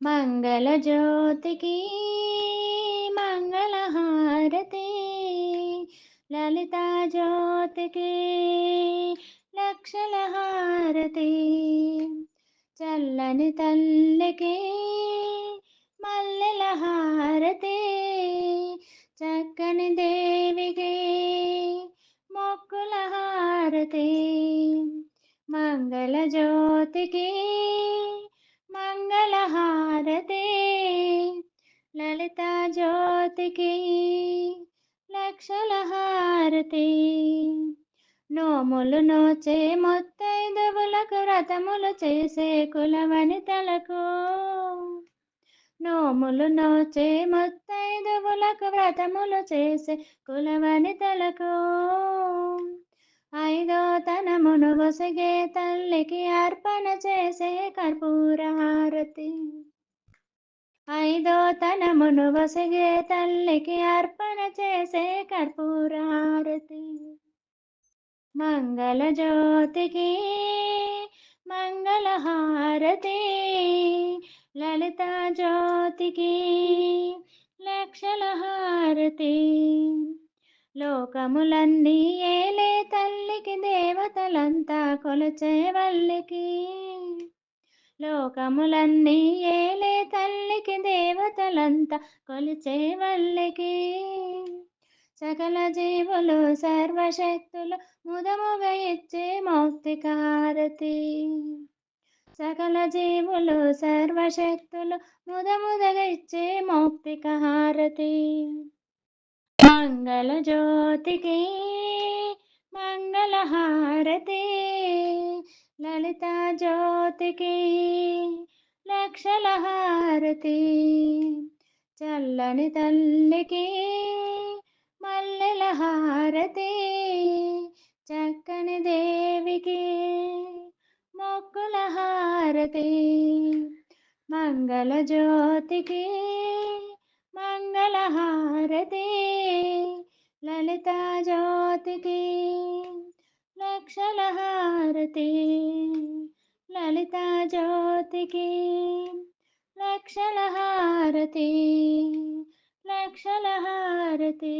మంగళజ్యోతికి మంగళహారతి లలితా జ్యోతికి లక్షల హారతి చల్లని తల్లికి మల్లెల హారతి చక్కని దేవికి మొక్కుల హారతి మంగళ జ్యోతికి హారతికి లక్షల హారతి. నోములు నోచే మొత్తైదవులకు రథములు చేసే కులవనితలకు నోములు నోచే మొత్తైదవులకు వ్రతములు చేసే కులవనితలకు ఐదో తనమును వసగే తల్లికి అర్పణ చేసే కర్పూర హారతి. ఐదో తనమును వసగే తల్లికి అర్పణ చేసే కర్పూరారతి. మంగళ జ్యోతికి మంగళహారతి. లలిత జ్యోతికి లక్షల హారతి లోకములన్నీ ఏలే తల్లికి దేవతలంతా కొలచే వల్లికి. లోకములన్నీ ఏలే తల్లికి దేవతలంతా కొలిచే వల్లికి. సకల జీవులు సర్వశక్తులు ముదముగా ఇచ్చే మౌక్తిక హారతి సకల జీవులు సర్వశక్తులు ముదముదగా ఇచ్చే మౌక్తిక హారతి మంగళ జ్యోతికి మంగళ హారతి లలిత జ్యోతికి లక్షల హారతి చల్లని తల్లికి మల్లెల హారతి చక్కని దేవికి మొక్కుల హారతి మంగళ జ్యోతికి మంగళ హారతి లలిత జ్యోతికి లక్షల హారతి లలిత జ్యోతికి లక్షల హారతి లక్షల హారతి